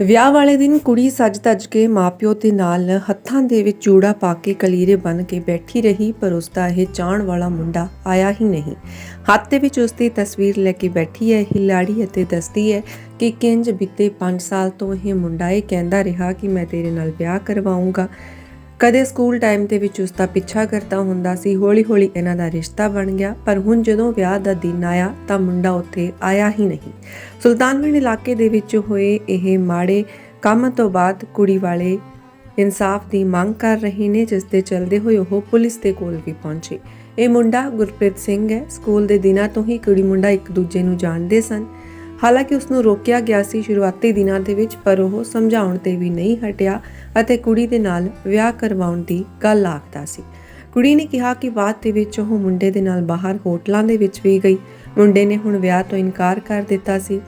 ਵਿਆਹ ਵਾਲੇ ਦਿਨ ਕੁੜੀ ਸੱਜ-ਧੱਜ ਕੇ ਮਾਪਿਓ ਦੇ ਨਾਲ ਹੱਥਾਂ ਦੇ ਵਿੱਚ ਚੂੜਾ ਪਾ ਕੇ ਕਲੀਰੇ ਬਨ ਕੇ ਬੈਠੀ ਰਹੀ, ਪਰ ਉਸ ਦਾ ਇਹ ਚਾਹਣ ਵਾਲਾ ਮੁੰਡਾ ਆਇਆ ਹੀ ਨਹੀਂ। ਹੱਥ ਦੇ ਵਿੱਚ ਉਸ ਦੀ ਤਸਵੀਰ ਲੈ ਕੇ ਬੈਠੀ ਹੈ, ਇਹ ਲਾੜੀ ਅਤੇ ਦੱਸਦੀ ਹੈ ਕਿ ਕਿੰਜ ਬੀਤੇ 5 ਸਾਲ ਤੋਂ ਇਹ ਮੁੰਡਾ ਇਹ ਕਹਿੰਦਾ ਰਿਹਾ ਕਿ ਮੈਂ ਤੇਰੇ ਨਾਲ ਵਿਆਹ ਕਰਵਾਉਂਗਾ। ਕਦੇ ਸਕੂਲ ਟਾਈਮ ਦੇ ਵਿੱਚ ਉਸ ਦਾ ਪਿੱਛਾ ਕਰਦਾ ਹੁੰਦਾ ਸੀ, ਹੌਲੀ-ਹੌਲੀ ਇਹਨਾਂ ਦਾ ਰਿਸ਼ਤਾ ਬਣ ਗਿਆ। ਪਰ ਹੁਣ ਜਦੋਂ ਵਿਆਹ ਦਾ ਦਿਨ ਆਇਆ ਤਾਂ ਮੁੰਡਾ ਉੱਥੇ ਆਇਆ ਹੀ ਨਹੀਂ। ਸੁਲਤਾਨਵਿੰਡ ਇਲਾਕੇ ਦੇ ਵਿੱਚ ਹੋਏ ਇਹ ਮਾੜੇ ਕੰਮ ਤੋਂ ਬਾਅਦ ਕੁੜੀ ਵਾਲੇ ਇਨਸਾਫ ਦੀ ਮੰਗ ਕਰ ਰਹੇ ਨੇ, ਜਿਸ ਦੇ ਚਲਦੇ ਹੋਏ ਉਹ ਪੁਲਿਸ ਦੇ ਕੋਲ ਵੀ ਪਹੁੰਚੇ। ਇਹ ਮੁੰਡਾ ਗੁਰਪ੍ਰੀਤ ਸਿੰਘ ਹੈ। ਸਕੂਲ ਦੇ ਦਿਨਾਂ ਤੋਂ ਹੀ ਕੁੜੀ ਮੁੰਡਾ ਇੱਕ ਦੂਜੇ ਨੂੰ ਜਾਣਦੇ ਸਨ। ਹਾਲਾਂਕਿ ਉਸ ਨੂੰ ਰੋਕਿਆ ਗਿਆ ਸੀ ਸ਼ੁਰੂਆਤੀ ਦਿਨਾਂ ਦੇ ਵਿੱਚ, ਪਰ ਉਹ ਸਮਝਾਉਣ ਤੇ ਵੀ ਨਹੀਂ ਹਟਿਆ ਅਤੇ ਕੁੜੀ ਦੇ ਨਾਲ ਵਿਆਹ ਕਰਵਾਉਣ ਦੀ ਗੱਲ ਆਖਦਾ ਸੀ। ਕੁੜੀ ਨੇ ਕਿਹਾ ਕਿ ਬਾਅਦ ਦੇ ਵਿੱਚ ਉਹ ਮੁੰਡੇ ਦੇ ਨਾਲ ਬਾਹਰ ਹੋਟਲਾਂ ਦੇ ਵਿੱਚ ਵੀ ਗਈ। ਮੁੰਡੇ ਨੇ ਹੁਣ ਵਿਆਹ ਤੋਂ ਇਨਕਾਰ ਕਰ ਦਿੱਤਾ ਸੀ।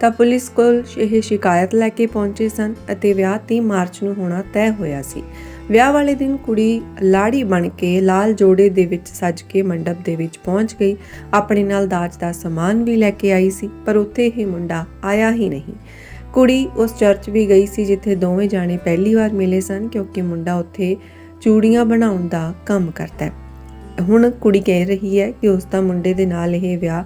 ਤਾਂ ਪੁਲਿਸ ਕੋਲ ਇਹ ਸ਼ਿਕਾਇਤ ਲੈ ਕੇ ਪਹੁੰਚੇ ਸਨ ਅਤੇ ਵਿਆਹ 30 ਮਾਰਚ ਨੂੰ ਹੋਣਾ ਤੈਅ ਹੋਇਆ ਸੀ। ਵਿਆਹ ਵਾਲੇ ਦਿਨ ਕੁੜੀ ਲਾੜੀ ਬਣ ਕੇ ਲਾਲ ਜੋੜੇ ਦੇ ਵਿੱਚ ਸੱਜ ਕੇ ਮੰਡਪ ਦੇ ਵਿੱਚ ਪਹੁੰਚ ਗਈ। ਆਪਣੇ ਨਾਲ ਦਾਜ ਦਾ ਸਮਾਨ ਵੀ ਲੈ ਕੇ ਆਈ ਸੀ, ਪਰ ਉੱਥੇ ਇਹ ਮੁੰਡਾ ਆਇਆ ਹੀ ਨਹੀਂ। ਕੁੜੀ ਉਸ ਚਰਚ ਵੀ ਗਈ ਸੀ, ਜਿੱਥੇ ਦੋਵੇਂ ਜਾਣੇ ਪਹਿਲੀ ਵਾਰ ਮਿਲੇ ਸਨ, ਕਿਉਂਕਿ ਮੁੰਡਾ ਉੱਥੇ ਚੂੜੀਆਂ ਬਣਾਉਣ ਦਾ ਕੰਮ ਕਰਦਾ ਹੈ। ਹੁਣ ਕੁੜੀ ਕਹਿ ਰਹੀ ਹੈ ਕਿ ਉਸ ਦਾ ਮੁੰਡੇ ਦੇ ਨਾਲ ਇਹ ਵਿਆਹ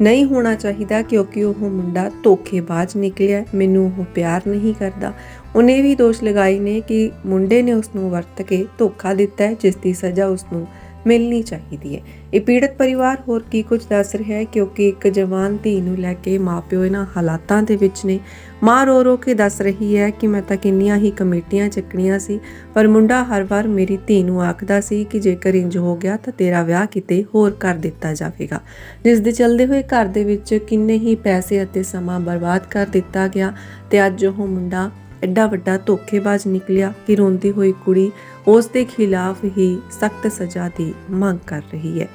ਨਹੀਂ ਹੋਣਾ ਚਾਹੀਦਾ ਕਿਉਂਕਿ ਉਹ ਮੁੰਡਾ ਧੋਖੇਬਾਜ਼ ਨਿਕਲਿਆ ਮੈਨੂੰ ਉਹ ਪਿਆਰ ਨਹੀਂ ਕਰਦਾ। ਉਹਨੇ ਵੀ ਦੋਸ਼ ਲਗਾਈ ਨੇ ਕਿ ਮੁੰਡੇ ਨੇ ਉਸ ਨੂੰ ਵਰਤ ਕੇ ਧੋਖਾ ਦਿੱਤਾ ਹੈ, ਜਿਸ ਦੀ ਸਜ਼ਾ ਉਸ ਨੂੰ ਮਿਲਣੀ ਚਾਹੀਦੀ ਹੈ। ਇਹ ਪੀੜਤ ਪਰਿਵਾਰ ਹੋਰ ਕੀ ਕੁਝ ਦੱਸ ਰਿਹਾ ਹੈ? ਕਿਉਂਕਿ ਇੱਕ ਜਵਾਨ ਧੀ ਨੂੰ ਲੈ ਕੇ ਮਾਪਿਓ ਇਹਨਾਂ ਹਾਲਾਤਾਂ ਦੇ ਵਿੱਚ ਨੇ। ਮਾਂ ਰੋ ਰੋ ਕੇ ਦੱਸ ਰਹੀ ਹੈ ਕਿ ਮੈਂ ਤਾਂ ਕਿੰਨੀਆਂ ਹੀ ਕਮੇਟੀਆਂ ਚੱਕਣੀਆਂ ਸੀ, ਪਰ ਮੁੰਡਾ ਹਰ ਵਾਰ ਮੇਰੀ ਧੀ ਨੂੰ ਆਖਦਾ ਸੀ ਕਿ ਜੇਕਰ ਇੰਜ ਹੋ ਗਿਆ ਤਾਂ ਤੇਰਾ ਵਿਆਹ ਕਿਤੇ ਹੋਰ ਕਰ ਦਿੱਤਾ ਜਾਵੇਗਾ। ਜਿਸ ਦੇ ਚਲਦੇ ਹੋਏ ਘਰ ਦੇ ਵਿੱਚ ਕਿੰਨੇ ਹੀ ਪੈਸੇ ਅਤੇ ਸਮਾਂ ਬਰਬਾਦ ਕਰ ਦਿੱਤਾ ਗਿਆ ਤੇ ਅੱਜ ਉਹ ਮੁੰਡਾ ਐਡਾ ਵੱਡਾ ਧੋਖੇਬਾਜ਼ ਨਿਕਲਿਆ ਕਿ ਰੋਂਦੀ ਹੋਈ ਕੁੜੀ ਉਸ ਦੇ ਖਿਲਾਫ ਹੀ ਸਖਤ ਸਜ਼ਾ ਦੀ ਮੰਗ ਕਰ ਰਹੀ ਹੈ।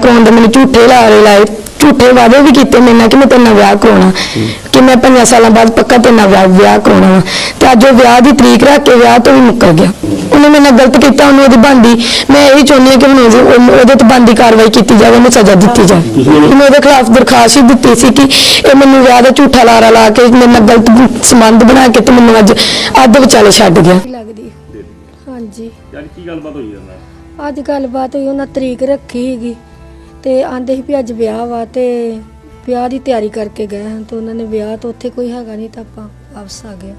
ਕਰਾਉਣ ਦੇ ਮੈਨੂੰ ਝੂਠੇ ਲਾਰੇ ਲਾਏ ਝੂਠੇ ਵਾਅਦੇ ਵੀ ਕੀਤੇ ਮੇਰੇ ਨਾਲ ਕਿ ਮੈਂ ਤੇਰੇ ਨਾਲ ਵਿਆਹ ਕਰਾਉਣਾ। ਕਿ ਮੈਂ ਪੰਜਾਂ ਸਾਲਾਂ ਬਾਅਦ ਪੱਕਾ ਤੇਰੇ ਨਾਲ ਵਿਆਹ ਵਿਆਹ ਕਰਾਉਣਾ ਵਾ। ਤੇ ਅੱਜ ਉਹ ਵਿਆਹ ਦੀ ਤਰੀਕ ਰੱਖ ਕੇ ਵਿਆਹ ਤੋਂ ਵੀ ਮੁੱਕਰ ਗਿਆ। ਉਹਨੇ ਮੇਰੇ ਨਾਲ ਗਲਤ ਕੀਤਾ ਉਹਨੂੰ ਉਹਦੀ ਬੰਦੀ ਮੈਂ ਇਹ ਚਾਹੁੰਦੀ ਹਾਂ ਕਿ ਹੁਣ ਉਹਦੇ ਉਹਨੂੰ- ਉਹਦੇ ਤੇ ਬੰਦੀ ਕਾਰਵਾਈ ਕੀਤੀ ਜਾਵੇ ਉਹਨੂੰ ਸਜ਼ਾ ਦਿੱਤੀ ਜਾਵੇ। ਮੈਂ ਉਹਦੇ ਖਿਲਾਫ ਦਰਖਾਸਤ ਹੀ ਦਿੱਤੀ ਸੀ ਕਿ ਇਹ ਮੈਨੂੰ ਵਿਆਹ ਦਾ ਝੂਠਾ ਲਾਰਾ ਲਾ ਕੇ ਮੇਰੇ ਨਾਲ ਗਲਤ ਸੰਬੰਧ ਬਣਾ ਕੇ ਤੇ ਮੈਨੂੰ ਅੱਜ ਅੱਧ ਵਿਚਾਲੇ ਛੱਡ ਗਿਆ। ਲੱਗਦੀ। ਹਾਂਜੀ। ਯਾਰ ਕੀ ਗੱਲਬਾਤ ਹੋਈ ਜਾਂਦਾ ਅੱਜ ਗੱਲਬਾਤ ਹੋਈ ਉਹਨਾਂ ਤਰੀਕ ਰੱਖੀ ਹੈਗੀ ਤੇ ਆਂਦੇ ਸੀ ਵੀ ਅੱਜ ਵਿਆਹ ਵਾ ਤੇ ਵਿਆਹ ਦੀ ਤਿਆਰੀ ਕਰਕੇ ਗਏ ਹਨ ਤੇ ਉਹਨਾਂ ਨੇ ਵਿਆਹ ਤੋਂ ਉੱਥੇ ਕੋਈ ਹੈਗਾ ਨਹੀਂ ਤਾਂ ਆਪਾਂ ਵਾਪਸ ਆ ਗਏ।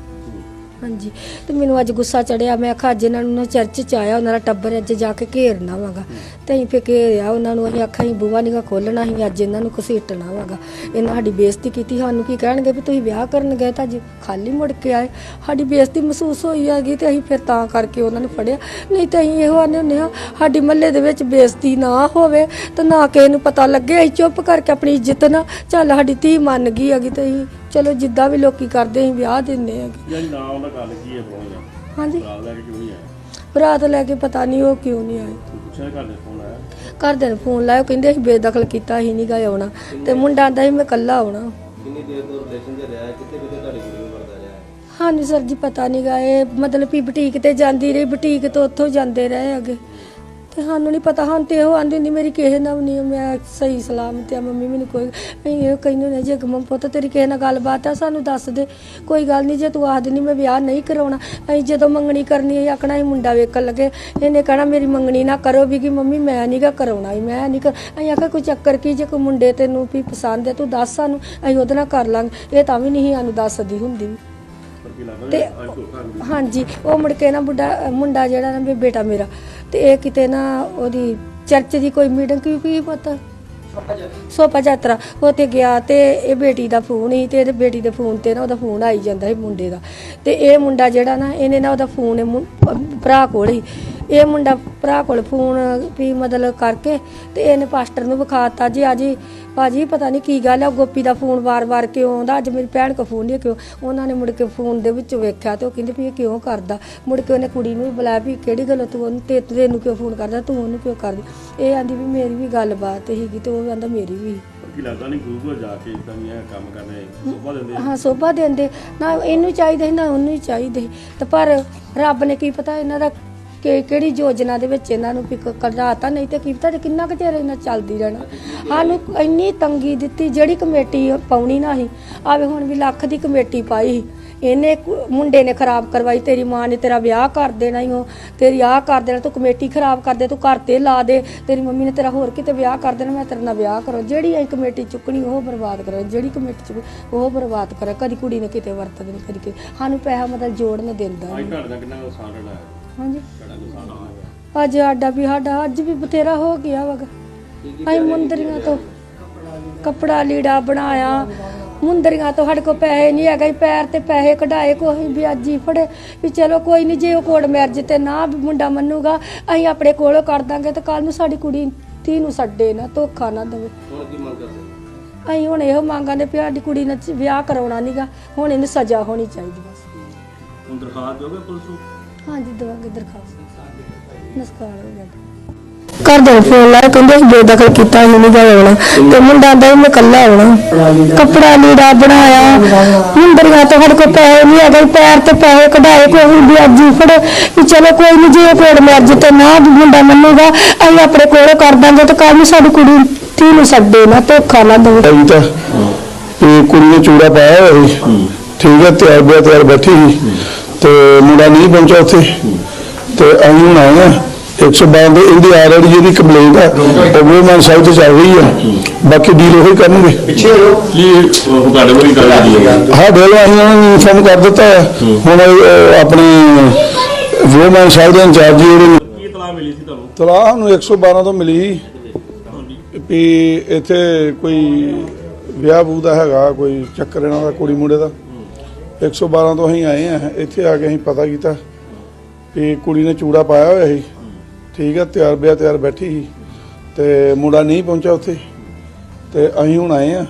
ਹਾਂਜੀ। ਤੇ ਮੈਨੂੰ ਅੱਜ ਗੁੱਸਾ ਚੜਿਆ। ਮੈਂ ਆਖਿਆ, ਅੱਜ ਇਹਨਾਂ ਨੂੰ ਨਾ ਚਰਚ ਚ ਆਇਆ, ਉਹਨਾਂ ਦਾ ਟੱਬਰ ਅੱਜ ਜਾ ਕੇ ਘੇਰਨਾ ਵਾਗਾ। ਤੇ ਅਸੀਂ ਫਿਰ ਘੇਰਿਆ ਉਹਨਾਂ ਨੂੰ। ਅਸੀਂ ਆਖਿਆ, ਅਸੀਂ ਬੂਹਾ ਨੀਗਾ ਖੋਲਣਾ ਸੀ ਅੱਜ ਇਹਨਾਂ ਨੂੰ ਘਸੀਟਣਾ ਵਾਗਾ। ਇਹਨਾਂ ਸਾਡੀ ਬੇਇੱਜ਼ਤੀ ਕੀਤੀ। ਸਾਨੂੰ ਕੀ ਕਹਿਣਗੇ ਵੀ ਤੁਸੀਂ ਵਿਆਹ ਕਰਨ ਗਏ ਤਾਂ ਅੱਜ ਖਾਲੀ ਮੁੜ ਕੇ ਆਏ। ਸਾਡੀ ਬੇਇੱਜ਼ਤੀ ਮਹਿਸੂਸ ਹੋਈ ਹੈਗੀ ਤੇ ਅਸੀਂ ਫਿਰ ਤਾਂ ਕਰਕੇ ਉਹਨਾਂ ਨੂੰ ਫੜਿਆ। ਨਹੀਂ ਤਾਂ ਅਸੀਂ ਇਹੋ ਆਨੇ ਹੁੰਦੇ ਹਾਂ ਸਾਡੀ ਮਹੱਲੇ ਦੇ ਵਿੱਚ ਬੇਇੱਜ਼ਤੀ ਨਾ ਹੋਵੇ ਤੇ ਨਾ ਕਿਸੇ ਨੂੰ ਪਤਾ ਲੱਗੇ। ਅਸੀਂ ਚੁੱਪ ਕਰਕੇ ਆਪਣੀ ਇੱਜ਼ਤ ਨਾ ਚੱਲ ਸਾਡੀ ਧੀ ਮੰਨ ਗਈ ਹੈਗੀ ਤੇ ਅਸੀਂ ਚਲੋ ਜਿੱਦਾਂ ਵੀ ਲੋਕੀ ਕਰਦੇ ਅਸੀਂ ਵਿਆਹ ਦਿੰਦੇ ਹੈਗੇ ਯਾਰ ਨਾ ਉਹਦਾ ਗੱਲ ਕੀ ਹੈ ਬਰੋਂ ਦਾ? ਹਾਂਜੀ। ਰਾਤ ਲੈ ਕੇ ਕਿਉਂ ਨਹੀਂ ਆਇਆ ਬਰਾਤ ਲੈ ਕੇ ਪਤਾ ਨਹੀਂ ਉਹ ਕਿਉਂ ਨਹੀਂ ਆਏ। ਤੂੰ ਪੁੱਛਿਆ ਘਰ ਦੇ ਫੋਨ ਆਇਆ ਘਰਦਿਆਂ ਨੂੰ ਫੋਨ ਲਾਇਆ ਉਹ ਕਹਿੰਦੇ ਅਸੀਂ ਬੇਦਖਲ ਕੀਤਾ ਅਸੀਂ ਨਹੀਂ ਗਏ ਆਉਣਾ। ਤੇ ਮੁੰਡਾ ਆਂਦਾ ਸੀ ਮੈਂ ਇਕੱਲਾ ਆਉਣਾ। ਕਿੰਨੀ ਦੇਰ ਤੋਂ ਰਿਲੇਸ਼ਨ 'ਚ ਰਿਹਾ ਹੈ? ਕਿੱਥੇ ਕਿੱਥੇ ਤੁਹਾਡੀ ਨੂੰ ਕਰਦਾ ਰਿਹਾ ਹੈ? ਹਾਂਜੀ ਸਰ ਜੀ ਪਤਾ ਨਹੀਂ ਗਏ ਮਤਲਬ ਵੀ ਬੁਟੀਕ ਤੇ ਜਾਂਦੀ ਰਹੀ ਬੁਟੀਕ ਤੋਂ ਉੱਥੋਂ ਜਾਂਦੇ ਰਹੇ ਅੱਗੇ ਤੇ ਸਾਨੂੰ ਨਹੀਂ ਪਤਾ ਹਾਂ ਤੇ ਉਹ ਆਂਦੀ ਹੁੰਦੀ ਮੇਰੀ ਕਿਸੇ ਨਾਲ ਵੀ ਨਹੀਂ ਮੈਂ ਸਹੀ ਸਲਾਮਤ ਆ ਮੰਮੀ ਮੈਨੂੰ ਕੋਈ ਅਸੀਂ ਇਹ ਕਹਿੰਦੇ ਨੇ ਜੇ ਗਮਮ ਪੁੱਤ ਤੇਰੀ ਕਿਸੇ ਨਾਲ ਗੱਲਬਾਤ ਆ ਸਾਨੂੰ ਦੱਸ ਦੇ ਕੋਈ ਗੱਲ ਨਹੀਂ ਜੇ ਤੂੰ ਆਖ ਦਿੰਦੀ ਮੈਂ ਵਿਆਹ ਨਹੀਂ ਕਰਾਉਣਾ ਅਸੀਂ ਜਦੋਂ ਮੰਗਣੀ ਕਰਨੀ ਹੈ ਆਖਣਾ ਅਸੀਂ ਮੁੰਡਾ ਵੇਖਣ ਲੱਗੇ ਇਹਨੇ ਕਹਿਣਾ ਮੇਰੀ ਮੰਗਣੀ ਨਾ ਕਰੋ ਵੀ ਕਿ ਮੰਮੀ ਮੈਂ ਨਹੀਂਗਾ ਕਰਾਉਣਾ ਮੈਂ ਨਹੀਂ ਕਰ ਅਸੀਂ ਆਖਿਆ ਕੋਈ ਚੱਕਰ ਕੀ ਜੇ ਕੋਈ ਮੁੰਡੇ ਤੈਨੂੰ ਵੀ ਪਸੰਦ ਹੈ ਤੂੰ ਦੱਸ ਸਾਨੂੰ ਅਸੀਂ ਉਹਦੇ ਨਾਲ ਕਰ ਲਾਂਗੇ ਇਹ ਤਾਂ ਵੀ ਨਹੀਂ ਸਾਨੂੰ ਦੱਸਦੀ ਹੁੰਦੀ। ਤੇ ਹਾਂਜੀ ਉਹ ਮੁੜ ਕੇ ਨਾ ਬੁੱਢਾ ਮੁੰਡਾ ਜਿਹੜਾ ਨਾ ਵੀ ਬੇਟਾ ਮੇਰਾ ਤੇ ਇਹ ਕਿਤੇ ਨਾ ਉਹਦੀ ਚਰਚ ਦੀ ਕੋਈ ਮੀਟਿੰਗ ਕੀ ਕੀ ਪਤਾ? ਸੋਪਾ ਯਾਤਰਾ। ਉੱਥੇ ਗਿਆ ਤੇ ਇਹ ਬੇਟੀ ਦਾ ਫੋਨ ਸੀ ਤੇ ਇਹਦੇ ਬੇਟੀ ਦੇ ਫੋਨ ਤੇ ਨਾ ਉਹਦਾ ਫੋਨ ਆਈ ਜਾਂਦਾ ਸੀ ਮੁੰਡੇ ਦਾ। ਤੇ ਇਹ ਮੁੰਡਾ ਜਿਹੜਾ ਨਾ, ਇਹਨੇ ਨਾ ਉਹਦਾ ਫੋਨ ਇਹ ਮੁੰ- ਭਰਾ ਕੋਲ ਹੀ ਇਹ ਮੁੰਡਾ ਭਰਾ ਕੋਲ ਫੋਨ ਵੀ ਮਤਲਬ ਕਰਕੇ ਤੇ ਇਹਨੇ ਪਾਸਟਰ ਨੂੰ ਵਿਖਾਤਾ ਜੀ ਅੱਜ ਭਾਜੀ ਪਤਾ ਨਹੀਂ ਕੀ ਗੱਲ ਉਹ ਗੋਪੀ ਦਾ ਫੋਨ ਵਾਰ-ਵਾਰ ਕਿਉਂ ਆਉਂਦਾ? ਅੱਜ ਮੇਰੀ ਭੈਣ ਕੋ ਫੋਨ ਨਹੀਂ ਕਿਉਂ? ਉਹਨਾਂ ਨੇ ਮੁੜ ਕੇ ਫੋਨ ਦੇ ਵਿੱਚ ਵੇਖਿਆ ਤੇ ਉਹ ਕਹਿੰਦੇ ਵੀ ਇਹ ਕਿਉਂ ਕਰਦਾ? ਮੁੜ ਕੇ ਉਹਨੇ ਕੁੜੀ ਨੂੰ ਵੀ ਬੁਲਾਇਆ ਵੀ ਕਿਹੜੀ ਗੱਲ ਤੂੰ ਉਹਨੂੰ ਤੇ ਤੈਨੂੰ ਕਿਉਂ ਫੋਨ ਕਰਦਾ? ਤੂੰ ਉਹਨੂੰ ਕਿਉਂ ਕਰਦੀ? ਇਹ ਆਂਦੀ ਵੀ ਮੇਰੀ ਵੀ ਗੱਲਬਾਤ ਸੀਗੀ ਤੇ ਉਹ ਕਹਿੰਦਾ ਮੇਰੀ ਵੀ। ਕੀ ਲੱਗਦਾ ਨਹੀਂ ਗੁਰੂ ਘਰ ਜਾ ਕੇ ਇਦਾਂ ਦੀਆਂ ਕੰਮ ਕਰਨੇ ਸੁਭਾ ਦਿੰਦੇ ਆ। ਹਾਂ ਸੋਭਾ ਦਿੰਦੇ। ਨਾ ਇਹਨੂੰ ਚਾਹੀਦੇ ਸੀ, ਨਾ ਉਹਨੂੰ ਚਾਹੀਦੇ ਸੀ। ਤੇ ਪਰ ਰੱਬ ਨੇ ਕੀ ਪਤਾ ਇਹਨਾਂ ਦਾ ਕਿ ਕਿਹੜੀ ਯੋਜਨਾ ਦੇ ਵਿੱਚ ਇਹਨਾਂ ਨੂੰ ਵੀ ਕਢਾਤਾ ਨਹੀਂ ਤੇ ਕੀ ਪਤਾ ਕਿੰਨਾ ਕੁ ਚਿਰ ਇਹਨਾਂ ਚੱਲਦੀ ਰਹਿਣਾ। ਸਾਨੂੰ ਇੰਨੀ ਤੰਗੀ ਦਿੱਤੀ, ਜਿਹੜੀ ਕਮੇਟੀ ਪਾਉਣੀ ਨਾ ਸੀ, ਆਵੇ ਹੁਣ ਵੀ ਲੱਖ ਦੀ ਕਮੇਟੀ ਪਾਈ ਸੀ। ਇਹਨੇ ਮੁੰਡੇ ਨੇ ਖਰਾਬ ਕਰਵਾਈ, ਤੇਰੀ ਮਾਂ ਨੇ ਤੇਰਾ ਵਿਆਹ ਕਰ ਦੇਣਾ ਹੀ ਉਹ ਤੇਰੀ ਆਹ ਕਰ ਦੇਣਾ, ਤੂੰ ਕਮੇਟੀ ਖਰਾਬ ਕਰ ਦੇ, ਤੂੰ ਘਰ ਤੇ ਲਾ ਦੇ। ਤੇਰੀ ਮੰਮੀ ਨੇ ਤੇਰਾ ਹੋਰ ਕਿਤੇ ਵਿਆਹ ਕਰ ਦੇਣਾ, ਮੈਂ ਤੇਰੇ ਨਾਲ ਵਿਆਹ ਕਰੋ। ਜਿਹੜੀ ਅਸੀਂ ਕਮੇਟੀ ਚੁੱਕਣੀ, ਉਹ ਬਰਬਾਦ ਕਰੋ। ਜਿਹੜੀ ਕਮੇਟੀ ਚੁੱਕ ਉਹ ਬਰਬਾਦ ਕਰੋ। ਕਦੀ ਕੁੜੀ ਨੇ ਕਿਤੇ ਵਰਤਦੇ ਦੇਣੀ ਕਦੀ ਸਾਨੂੰ ਪੈਸਾ ਮਤਲਬ ਜੋੜਨ ਦਿੰਦਾ। ਅੱਜ ਨਹੀਂ। ਤੁਹਾਡੇ ਕਿੰਨਾ ਨੁਕਸਾਨ ਹੋਇਆ ਹਾਂਜੀ। ਅੱਜ ਸਾਡਾ ਵੀ ਸਾਡਾ ਅੱਜ ਵੀ ਬਥੇਰਾ ਹੋ ਗਿਆ ਵਗਾ ਅਸੀਂ ਮੁੰਦਰੀਆਂ ਤੋਂ ਕੱਪੜਾ ਲੀੜਾ ਬਣਾਇਆ। ਮੁੰਦਰੀਆਂ ਤੋਂ ਸਾਡੇ ਕੋਲ ਪੈਸੇ ਨਹੀਂ ਹੈਗੇ ਅਸੀਂ ਪੈਰ ਤੇ ਪੈਸੇ ਕਢਾਏ ਕੋਈ ਵਿਆਜੀ ਫੜੇ। ਵੀ ਚਲੋ ਕੋਈ ਨਹੀਂ ਜੇ ਉਹ ਕੋੜ ਮੈਰਜ ਤੇ ਨਾ ਵੀ ਮੁੰਡਾ ਮੰਨੂਗਾ ਅਸੀਂ ਆਪਣੇ ਕੋਲੋਂ ਕਰ ਦਾਂਗੇ ਤੇ ਕੱਲ ਨੂੰ ਸਾਡੀ ਕੁੜੀ ਧੀ ਨੂੰ ਛੱਡੇ ਨਾ ਧੋਖਾ ਨਾ ਦੇਵੇ। ਕੀ ਅਸੀਂ ਹੁਣ ਇਹੋ ਮੰਗਾਂਗੇ ਵੀ ਸਾਡੀ ਕੁੜੀ ਨਾਲ ਵਿਆਹ ਕਰਾਉਣਾ ਨਹੀਂਗਾ ਹੁਣ ਇਹਨੂੰ ਸਜ਼ਾ ਹੋਣੀ ਚਾਹੀਦੀ ਬਸ। ਹੁਣ ਦਰਖਾਸਤ ਦਿਓਗੇ ਪੁਲਿਸ ਨੂੰ? ਹਾਂਜੀ ਦਵਾਂਗੇ ਦਰਖਾਸਤ ਨਸਕਾਲ ਹੋ ਗਿਆ। ਘਰ ਦੇ ਫੋਨ ਲਾਇਆ ਕਹਿੰਦੇ ਅਸੀਂ ਬੇਦਖਲ ਕੀਤਾ ਨਹੀਂ ਜਾਣਾ ਆਉਣਾ ਤੇ ਮੁੰਡਾ ਸੀ ਮੈਂ ਕੱਲਾ ਆਉਣਾ ਕੱਪੜਾ ਲੀੜਾ ਬਣਾਇਆ। ਮੁੰਡਰੀਆਂ ਤੋਂ ਸਾਡੇ ਕੋਲ ਪੈਸੇ ਨਹੀਂ ਹੈਗੇ ਪੈਰ ਤੇ ਪੈਸੇ ਕਢਾਏ ਕੋਈ ਵਿਆਜੀ ਫੜੇ। ਵੀ ਚਲੋ ਕੋਈ ਨਹੀਂ ਜੇ ਕੋੜ ਮਰਜ ਤੇ ਨਾ ਵੀ ਮੁੰਡਾ ਮੰਨੂਗਾ ਅਸੀਂ ਆਪਣੇ ਕੋਲੋਂ ਕਰ ਦਾਂਗੇ ਤੇ ਕੱਲ ਨੂੰ ਸਾਡੀ ਕੁੜੀ ਧੀ ਨੂੰ ਛੱਡੇ ਨਾ ਧੋਖਾ ਨਾ ਦੇਵੇ। ਅਜੀ ਤਾਂ ਇਹ ਕੁੜੀ ਨੇ ਚੂੜਾ ਪਾਇਆ ਹੋਇਆ ਠੀਕ ਹੈ ਤਿਆਰ ਬਿਆ ਤਿਆਰ ਬੈਠੀ ਸੀ। ਤੇ ਮੁੰਡਾ ਨਹੀਂ ਪਹੁੰਚਾ ਉੱਥੇ। ਤੇ ਅਸੀਂ ਹੁਣ ਆਏ ਆ 112 ਦੇ ਇਹਦੀ ਆਲਰੇਡੀ ਜਿਹੜੀ ਕੰਪਲੇਂਟ ਆ ਉਹ ਵੂਮਨ ਸਾਈਡ ਤੇ ਚੱਲ ਰਹੀ ਆ। ਬਾਕੀ ਡੀਲ ਉਹੀ ਕਰਨਗੇ। ਕੀ ਉਹ ਤੁਹਾਡੇ ਕੋਲ ਹੀ ਗੱਲ ਕੀਤੀ ਹੈ? ਹਾਂ ਡੇਲ ਅਸੀਂ ਉਹਨਾਂ ਨੂੰ ਇਨਫੋਰਮ ਕਰ ਦਿੱਤਾ ਹੈ। ਹੁਣ ਇਹ, ਆਪਣੇ ਵੂਮਨ ਸਾਈਡ ਦੇ ਇੰਚਾਰਜ ਜਿਹੜੇ ਨੇ। ਕੀ ਇਤਲਾਹ ਮਿਲੀ ਸੀ ਤੁਹਾਨੂੰ? ਤਲਾਹ ਨੂੰ 112 ਤੋਂ ਮਿਲੀ। ਵੀ ਇੱਥੇ ਕੋਈ ਵਿਆਹ ਬੂ ਦਾ ਹੈਗਾ ਕੋਈ ਚੱਕਰ ਇਹਨਾਂ ਦਾ ਕੁੜੀ ਮੁੰਡੇ ਦਾ। 112 ਤੋਂ ਅਸੀਂ ਆਏ ਆ, ਇੱਥੇ ਆ ਕੇ ਅਸੀਂ ਪਤਾ ਕੀਤਾ ਵੀ ਕੁੜੀ ਨੇ ਚੂੜਾ ਪਾਇਆ ਹੋਇਆ ਸੀ। ਠੀਕ ਹੈ ਤਿਆਰ ਬਿਆ ਤਿਆਰ ਬੈਠੀ ਸੀ ਤੇ ਮੁੰਡਾ ਨਹੀਂ ਪਹੁੰਚਿਆ ਉੱਥੇ। ਤੇ ਅਸੀਂ ਹੁਣ ਆਏ ਆ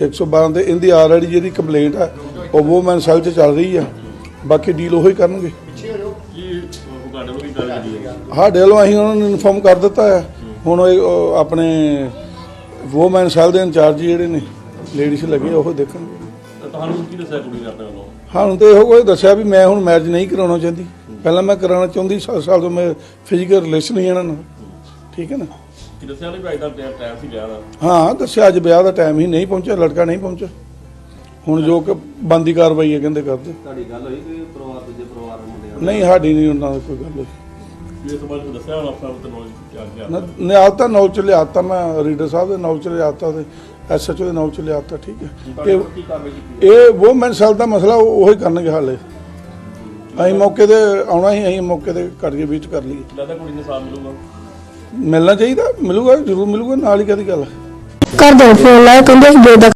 112 ਤੇ ਇਹਦੀ ਆਲਰੇਡੀ ਜਿਹੜੀ ਕੰਪਲੇਂਟ ਆ, ਉਹ ਵੂਮਨ ਸੈਲ 'ਚ ਚੱਲ ਰਹੀ ਆ। ਬਾਕੀ ਡੀਲ ਉਹੀ ਕਰਨਗੇ। ਉਹ ਹੀ ਗੱਲ ਸਾਡੇ ਵੱਲੋਂ ਅਸੀਂ ਉਹਨਾਂ ਨੂੰ ਇਨਫੋਰਮ ਕਰ ਦਿੱਤਾ ਹੈ ਹੁਣ ਆਪਣੇ ਵੂਮਨ ਸੈਲ ਦੇ ਇੰਚਾਰਜ ਜਿਹੜੇ ਨੇ ਲੇਡੀਜ਼ ਲੱਗੇ, ਉਹ ਦੇਖਣਗੇ। ਤਾਂ ਤੁਹਾਨੂੰ ਕੀ ਦੱਸਿਆ ਕੁੜੀ ਨੇ ਆਪਣੇ ਵੱਲੋਂ? ਸਾਨੂੰ ਤੇ ਇਹੋ ਕੋਈ ਦੱਸਿਆ ਵੀ ਮੈਂ ਹੁਣ ਮੈਰਿਜ ਨਹੀਂ ਕਰਾਉਣਾ ਚਾਹੁੰਦੀ। ਪਹਿਲਾਂ ਮੈਂ ਕਰਾਉਣਾ ਚਾਹੁੰਦੀ ਸਾਲ ਸਾਲ ਤੋਂ ਮੈਂ ਫਿਜ਼ੀਕਲ ਰਿਲੇਸ਼ਨ ਹੀ ਇਹਨਾਂ ਨਾਲ। ਠੀਕ ਹੈ ਨਾ? ਕੀ ਦੱਸਿਆ ਨਹੀਂ ਭਾਈ ਦਾ ਟਾਈਮ ਸੀ ਵਿਆਹ ਦਾ? ਹਾਂ ਦੱਸਿਆ ਅੱਜ ਵਿਆਹ ਦਾ ਟਾਈਮ ਹੀ ਨਹੀਂ ਪਹੁੰਚਿਆ ਲੜਕਾ ਨਹੀਂ ਪਹੁੰਚਿਆ। ਹੁਣ ਜੋ ਕਿ ਬੰਦੀ ਕਾਰਵਾਈ ਹੈ ਕਹਿੰਦੇ ਕਰਦੇ। ਤੁਹਾਡੀ ਗੱਲ ਹੋਈ ਕੋਈ ਪਰਿਵਾਰ ਦੂਜੇ ਪਰਿਵਾਰ ਨਾਲ? ਨਹੀਂ ਸਾਡੀ ਨਹੀਂ ਉਹਨਾਂ ਨਾਲ ਕੋਈ ਗੱਲ ਹੋਈ। ਕੀ ਇਸ ਬਾਰੇ ਦੱਸਿਆ ਹੁਣ ਅਫਸਰ ਤੇ ਨੌਲੇਜ ਕਿਆ ਗਿਆ। ਨਾ- ਨਿਆਲਤਾ ਨੌਲ ਚ ਲਿਆਤਾ ਮੈਂ ਰੀਡਰ ਸਾਹਿਬ ਦੇ ਨੌਲ ਚ ਲਿਆਤਾ ਤੇ ਐਸਐਚਓ ਦੇ ਨੌਲ ਚ ਲਿਆਤਾ ਠੀਕ ਹੈ। ਕੀਤੀ ਇਹ ਵੂਮਨ ਸੈਲ ਦਾ ਮਸਲਾ ਉਹ ਉਹੀ ਕਰਨਗੇ ਹਾਲੇ। ਅਸੀਂ ਮੌਕੇ ਤੇ ਆਉਣਾ ਹੀ ਅਸੀਂ ਮੌਕੇ ਤੇ ਕਰਕੇ ਵਿੱਚ ਕਰ ਲਈਏ। ਲੱਗਦਾ ਕੁੜੀ ਨੂੰ ਸਾਥ ਮਿਲੂਗਾ। ਮਿਲਣਾ ਚਾਹੀਦਾ ਮਿਲੂਗਾ ਜ਼ਰੂਰ ਮਿਲੂਗਾ ਨਾਲ ਹੀ ਕਦੀ ਗੱਲ। ਘਰ ਦੇ ਫੋਨ ਲਾਇਆ ਕਹਿੰਦੇ ਬੇਦਖਲ